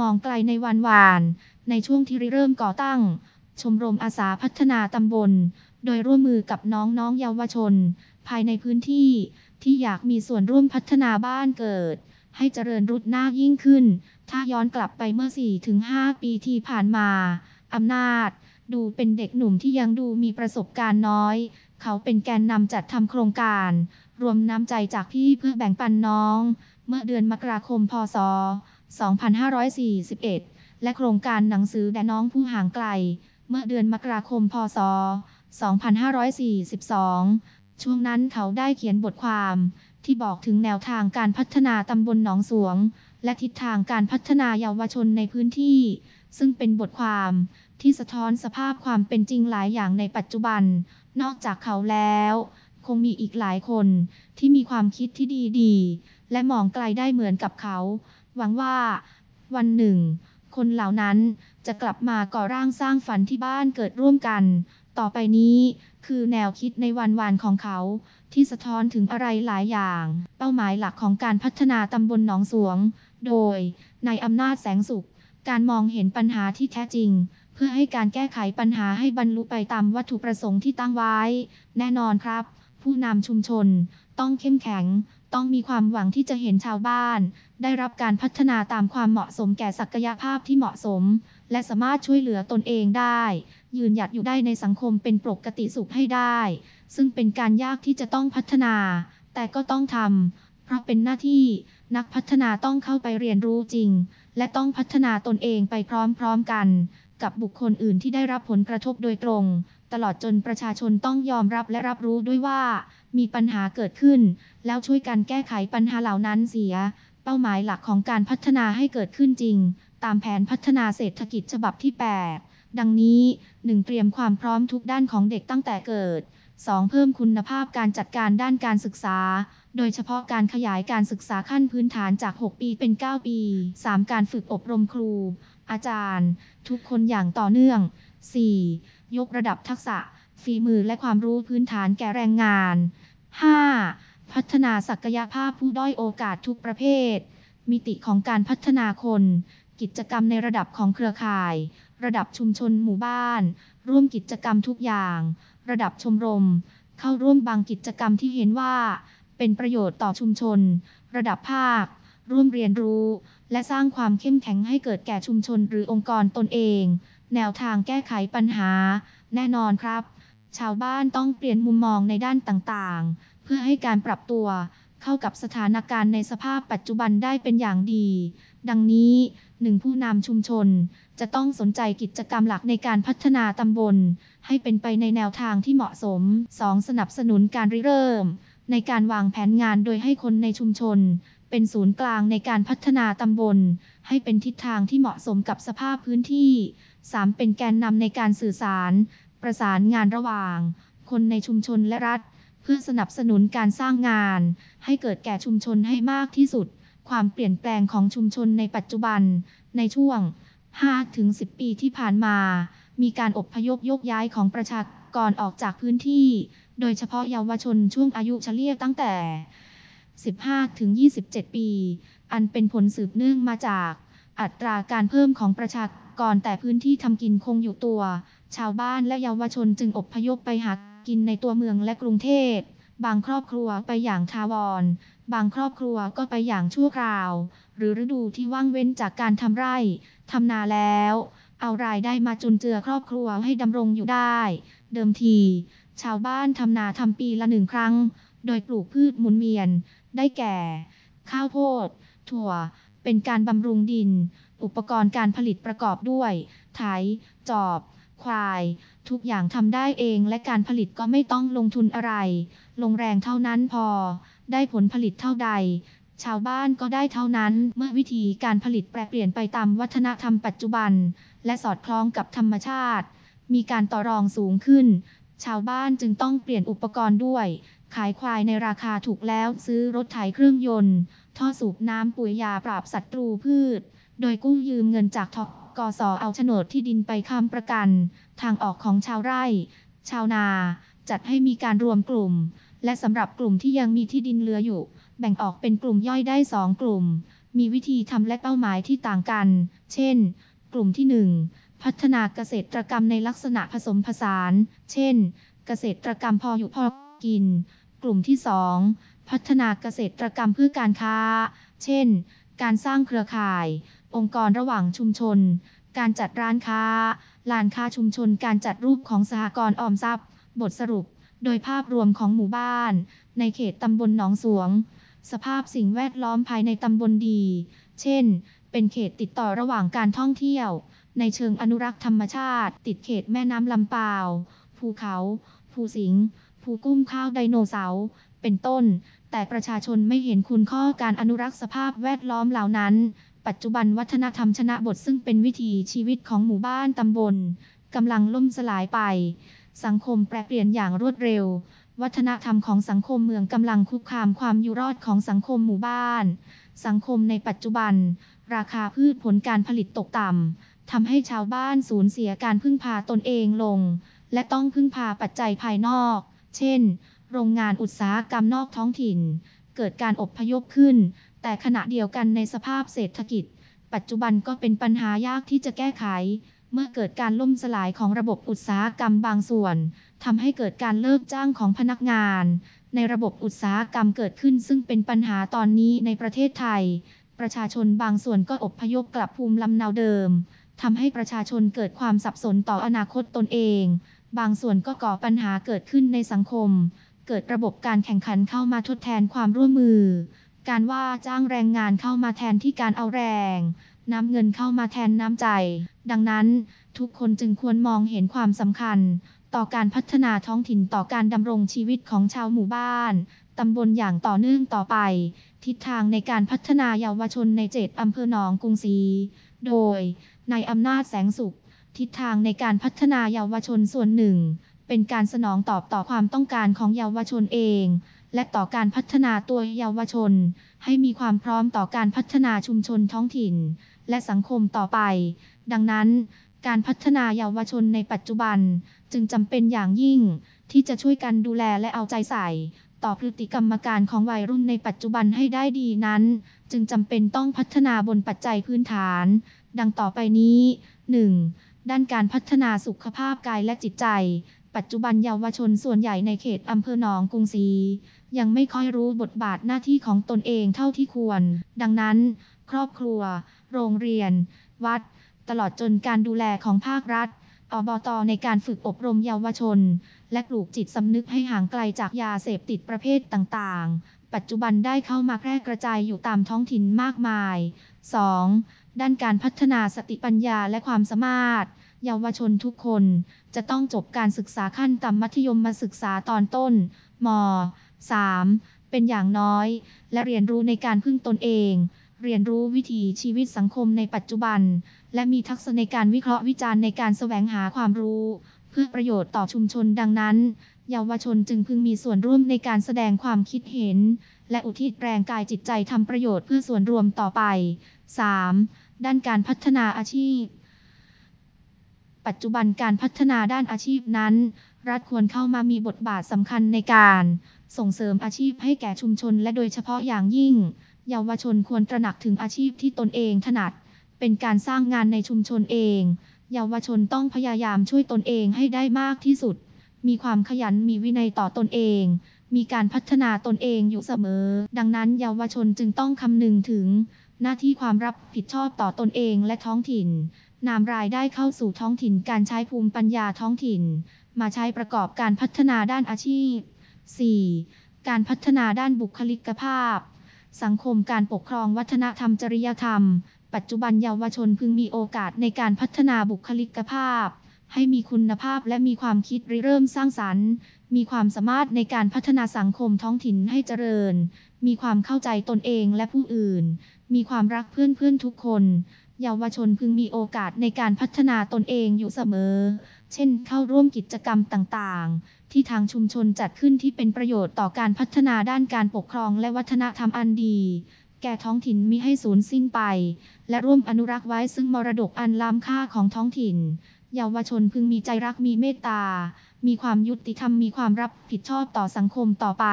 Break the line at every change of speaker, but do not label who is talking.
มองไกลในวันวาน ในช่วงที่ริเริ่มก่อตั้ง ชมรมอาสาพัฒนาตำบล โดยร่วมมือกับน้องๆเยาวชน ภายในพื้นที่ที่อยากมีส่วนร่วมพัฒนาบ้านเกิด ให้เจริญรุดหน้ายิ่งขึ้น ถ้าย้อนกลับไปเมื่อ 4-5 ปีที่ผ่านมาอำนาจ ดูเป็นเด็กหนุ่มที่ยังดูมีประสบการณ์น้อย เขาเป็นแกนนำจัดทำโครงการ รวมน้ำใจจากพี่เพื่อแบ่งปันน้อง เมื่อเดือนมกราคมพศ 2541 และโครงการหนังสือแด่น้องผู้ห่างไกล เมื่อเดือนมกราคม พศ 2542 ช่วงนั้นเขาได้เขียนบทความ ที่บอกถึงแนวทางการพัฒนาตำบลหนองสวง และทิศทางการพัฒนาเยาวชนในพื้นที่ ซึ่งเป็นบทความที่สะท้อนสภาพความเป็นจริงหลายอย่างในปัจจุบัน นอกจากเขาแล้ว คงมีอีกหลายคนที่มีความคิดที่ดีๆ และมองไกลได้เหมือนกับเขา หวังว่า วันหนึ่ง คนเหล่านั้นจะกลับมาก่อร่างสร้างฝันที่บ้านเกิดร่วมกัน ต่อไปนี้ คือแนวคิดในวันวานของเขา ที่สะท้อนถึงอะไรหลายอย่าง เป้าหมายหลักของการพัฒนาตำบลหนองสวง โดยในอำนาจแสงสุข การมองเห็นปัญหาที่แท้จริงเพื่อให้การแก้ไขปัญหาให้บรรลุไปตามวัตถุประสงค์ที่ตั้งไว้ แน่นอนครับ ผู้นำชุมชนต้องเข้มแข็ง ต้องมีความหวังที่จะเห็นชาวบ้าน ได้รับการพัฒนาตามความเหมาะสมแก่ศักยภาพที่เหมาะสม และสามารถช่วยเหลือตนเองได้ ยืนหยัดอยู่ได้ในสังคมเป็นปกติสุขให้ได้ ซึ่งเป็นการยากที่จะต้องพัฒนา แต่ก็ต้องทำเพราะเป็นหน้าที่นักพัฒนาต้องเข้าไปเรียนรู้จริง และต้องพัฒนาตนเองไปพร้อมๆกัน กับบุคคลอื่นที่ได้รับผลกระทบโดยตรง ตลอดจนประชาชนต้องยอมรับและรับรู้ด้วยว่า มีปัญหาเกิดขึ้น แล้วช่วยกันแก้ไขปัญหาเหล่านั้นเสีย เป้าหมายหลักของการพัฒนาให้เกิดขึ้นจริง ตามแผนพัฒนาเศรษฐกิจฉบับที่ 8 ดังนี้ 1. เตรียมความพร้อมทุกด้านของเด็กตั้งแต่เกิด 2. เพิ่มคุณภาพการจัดการด้านการศึกษา โดยเฉพาะการขยายการศึกษาขั้นพื้นฐานจาก 6 ปีเป็น 9 ปี 3. การฝึกอบรมครู อาจารย์ ทุกคนอย่างต่อเนื่อง 4. ยกระดับทักษะ ฝีมือและความรู้พื้นฐานแก่แรงงาน 5. พัฒนาศักยภาพผู้ด้อยโอกาสทุกประเภท มิติของการพัฒนาคน กิจกรรมในระดับของเครือข่าย ระดับชุมชนหมู่บ้าน ร่วมกิจกรรมทุกอย่าง ระดับชมรม เข้าร่วมบางกิจกรรมที่เห็นว่า เป็นประโยชน์ต่อชุมชน ระดับภาค ร่วมเรียนรู้ และสร้างความเข้มแข็งให้เกิดแก่ชุมชนหรือองค์กรตนเอง แนวทางแก้ไขปัญหา แน่นอนครับ ชาวบ้านต้องเปลี่ยนมุมมองในด้านต่างๆ เพื่อให้การปรับตัว เข้ากับสถานการณ์ในสภาพปัจจุบันได้เป็นอย่างดี ดังนี้หนึ่งผู้นำชุมชน จะต้องสนใจกิจกรรมหลักในการพัฒนาตำบล ให้เป็นไปในแนวทางที่เหมาะสม 2. สนับสนุนการริเริ่ม ในการวางแผนงานโดยให้คนในชุมชนเป็นศูนย์กลางในการพัฒนาตำบล ให้เป็นทิศทางที่เหมาะสมกับสภาพพื้นที่ 3. เป็นแกนนำในการสื่อสาร ประสานงานระหว่าง คนในชุมชนและรัฐ เพื่อสนับสนุนการสร้างงาน ให้เกิดแก่ชุมชนให้มากที่สุด ความเปลี่ยนแปลงของชุมชนในปัจจุบัน ในช่วง 5-10 ปีที่ผ่านมา มีการอบพยพยกย้ายของประชากรออกจากพื้นที่ โดยเฉพาะเยาวชนช่วงอายุเฉลี่ยตั้งแต่ 15-27 ปี อันเป็นผลสืบเนื่องมาจาก อัตราการเพิ่มของประชากรแต่พื้นที่ทำกินคงอยู่ตัว ชาวบ้านและเยาวชนจึงอบพยพไปหากินในตัวเมืองและกรุงเทพ บางครอบครัวไปอย่างทาวร บางครอบครัวก็ไปอย่างชั่วคราว หรือฤดูที่ว่างเว้นจากการทำไร่ทำนาแล้ว เอารายได้มาจุนเจือครอบครัวให้ดำรงอยู่ได้ เดิมที ชาวบ้านทำนาทำปีละหนึ่งครั้ง โดยปลูกพืชหมุนเวียน ได้แก่ ข้าวโพด ถั่ว เป็นการบำรุงดิน อุปกรณ์การผลิตประกอบด้วย ไถ จอบ ควาย ทุกอย่างทำได้เองและการผลิตก็ไม่ต้องลงทุนอะไร ลงแรงเท่านั้นพอ ได้ผลผลิตเท่าใด ชาวบ้านก็ได้เท่านั้น เมื่อวิธีการผลิตแปรเปลี่ยนไปตามวัฒนธรรมปัจจุบัน และสอดคล้องกับธรรมชาติ มีการต่อรองสูงขึ้น ชาวบ้านจึงต้องเปลี่ยนอุปกรณ์ด้วย ขายควายในราคาถูกแล้วซื้อรถไถเครื่องยนต์ ท่อสูบน้ำปุ๋ยยาปราบศัตรูพืช โดยกู้ยืมเงินจากทกสเอาโฉนดที่ดินไปค้ำประกัน ทางออกของชาวไร่ ชาวนา จัดให้มีการรวมกลุ่ม และสำหรับกลุ่มที่ยังมีที่ดินเหลืออยู่ แบ่งออกเป็นกลุ่มย่อยได้2กลุ่มมมีวิธีทำและเป้าหมายที่ต่างกัน เช่น กลุ่มที่ 1 พัฒนาเกษตรกรรมในลักษณะผสมผสาน เช่น เกษตรกรรมพออยู่พอ กิน กลุ่มที่ 2 พัฒนาเกษตรกรรมเพื่อการค้า เช่น การสร้างเครือข่าย องค์กรระหว่างชุมชน การจัดร้านค้า ลานค้าชุมชน การจัดรูปของสหกรณ์ออมทรัพย์ บทสรุป โดยภาพรวมของหมู่บ้าน ในเขตตำบลหนองสวง สภาพสิ่งแวดล้อมภายในตำบลดี เช่น เป็นเขตติดต่อระหว่างการท่องเที่ยว ในเชิงอนุรักษ์ธรรมชาติ ติดเขตแม่น้ำลำปาว ภูเขา ภูสิงห์ ภูกุ้มข้าวไดโนเสาร์เป็นต้น แต่ประชาชนไม่เห็นคุณข้อการอนุรักษ์สภาพแวดล้อมเหล่านั้น ปัจจุบันวัฒนธรรมชนะบทซึ่งเป็นวิถีชีวิตของหมู่บ้านตำบลกำลังล่มสลายไป สังคมแปรเปลี่ยนอย่างรวดเร็ว วัฒนธรรมของสังคมเมืองกำลังคุกคามความอยู่รอดของสังคมหมู่บ้าน สังคมในปัจจุบัน ราคาพืชผลการผลิตตกต่ำทำให้ชาวบ้านสูญเสียการพึ่งพาตนเองลง และต้องพึ่งพาปัจจัยภายนอก เช่น โรงงานอุตสาหกรรมนอกท้องถิ่น เกิดการอบพยพขึ้น แต่ขณะเดียวกันในสภาพเศรษฐกิจ ปัจจุบันก็เป็นปัญหายากที่จะแก้ไข เมื่อเกิดการล่มสลายของระบบอุตสาหกรรมบางส่วนทำให้เกิดการเลิกจ้างของพนักงาน ในระบบอุตสาหกรรมเกิดขึ้น ซึ่งเป็นปัญหาตอนนี้ในประเทศไทย ประชาชนบางส่วนก็อบพยพกลับภูมิลำเนาเดิมทำให้ประชาชนเกิดความสับสนต่ออนาคตตนเอง บางส่วนก็ก่อปัญหาเกิดขึ้นในสังคม เกิดระบบการแข่งขันเข้ามาทดแทนความร่วมมือ การว่าจ้างแรงงานเข้ามาแทนที่การเอาแรงนำเงินเข้ามาแทนน้ำใจ ดังนั้น ทุกคนจึงควรมองเห็นความสำคัญ ต่อการพัฒนาท้องถิ่นต่อการดำรงชีวิตของชาวหมู่บ้านตำบลอย่างต่อเนื่องต่อไป ทิศทางในการพัฒนาเยาวชนในเจ็ดอำเภอหนองกรุงศรีโดยนายอำนาจแสงสุข ทิศทางในการพัฒนาเยาวชนส่วนหนึ่ง เป็นการสนองตอบต่อความต้องการของเยาวชนเอง และต่อการพัฒนาตัวเยาวชน ให้มีความพร้อมต่อการพัฒนาชุมชนท้องถิ่น และสังคมต่อไป ดังนั้นการพัฒนาเยาวชนในปัจจุบัน จึงจำเป็นอย่างยิ่ง ที่จะช่วยกันดูแลและเอาใจใส่ ต่อพฤติกรรมการของวัยรุ่นในปัจจุบันให้ได้ดีนั้น จึงจำเป็นต้องพัฒนาบนปัจจัยพื้นฐาน ดังต่อไปนี้ 1. ด้านการพัฒนาสุขภาพกายและจิตใจ ปัจจุบันเยาวชนส่วนใหญ่ในเขตอำเภอหนองกรุงศรียังไม่ค่อยรู้บทบาทหน้าที่ของตนเองเท่าที่ควร ดังนั้น ครอบครัว โรงเรียน วัด ตลอดจนการดูแลของภาครัฐอบตในการฝึกอบรมเยาวชน และปลูกจิตสำนึกให้ห่างไกลจากยาเสพติดประเภทต่างๆ ปัจจุบันได้เข้ามาแพร่กระจายอยู่ตามท้องถิ่นมากมาย 2. ด้านการพัฒนาสติปัญญาและความสามารถ เยาวชนทุกคนจะต้องจบการศึกษาขั้นต่ำมัธยมมาศึกษาตอนต้นม 3. เป็นอย่างน้อย และเรียนรู้ในการพึ่งตนเอง เรียนรู้วิถีชีวิตสังคมในปัจจุบัน และมีทักษะในการวิเคราะห์วิจารณ์ในการแสวงหาความรู้ เพื่อประโยชน์ต่อชุมชนดังนั้น เยาวชนจึงพึงมีส่วนร่วมในการแสดงความคิดเห็น และอุทิศแรงกายจิตใจทำประโยชน์เพื่อส่วนรวมต่อไป 3. ด้านการพัฒนาอาชีพ ปัจจุบันการพัฒนาด้านอาชีพนั้น รัฐควรเข้ามามีบทบาทสำคัญในการ ส่งเสริมอาชีพให้แก่ชุมชนและโดยเฉพาะอย่างยิ่ง เยาวชนควรตระหนักถึงอาชีพที่ตนเองถนัด เป็นการสร้างงานในชุมชนเอง เยาวชนต้องพยายามช่วยตนเองให้ได้มากที่สุด มีความขยันมีวินัยต่อตนเอง มีการพัฒนาตนเองอยู่เสมอ ดังนั้นเยาวชนจึงต้องคำนึงถึง หน้าที่ความรับผิดชอบต่อตนเองและท้องถิ่น นำรายได้เข้าสู่ท้องถิ่นการใช้ภูมิปัญญาท้องถิ่น มาใช้ประกอบการพัฒนาด้านอาชีพ 4. การพัฒนาด้านบุคลิกภาพ สังคมการปกครองวัฒนธรรมจริยธรรม ปัจจุบันเยาวชนพึงมีโอกาสในการพัฒนาบุคลิกภาพ ให้มีคุณภาพและมีความคิดริเริ่มสร้างสรรค์ มีความสามารถในการพัฒนาสังคมท้องถิ่นให้เจริญ มีความเข้าใจตนเองและผู้อื่น มีความรักเพื่อนเพื่อนทุกคน เยาวชนพึงมีโอกาสในการพัฒนาตนเองอยู่เสมอ เช่น เข้าร่วมกิจกรรมต่างๆ ที่ทางชุมชนจัดขึ้นที่เป็นประโยชน์ต่อการพัฒนาด้านการปกครองและวัฒนธรรมอันดี แก่ท้องถิ่นมิให้สูญสิ้นไป และร่วมอนุรักษ์ไว้ซึ่งมรดกอันล้ำค่าของท้องถิ่น เยาวชนพึงมีใจรักมีเมตตา มีความยุติธรรมมีความรับผิดชอบต่อสังคมต่อไป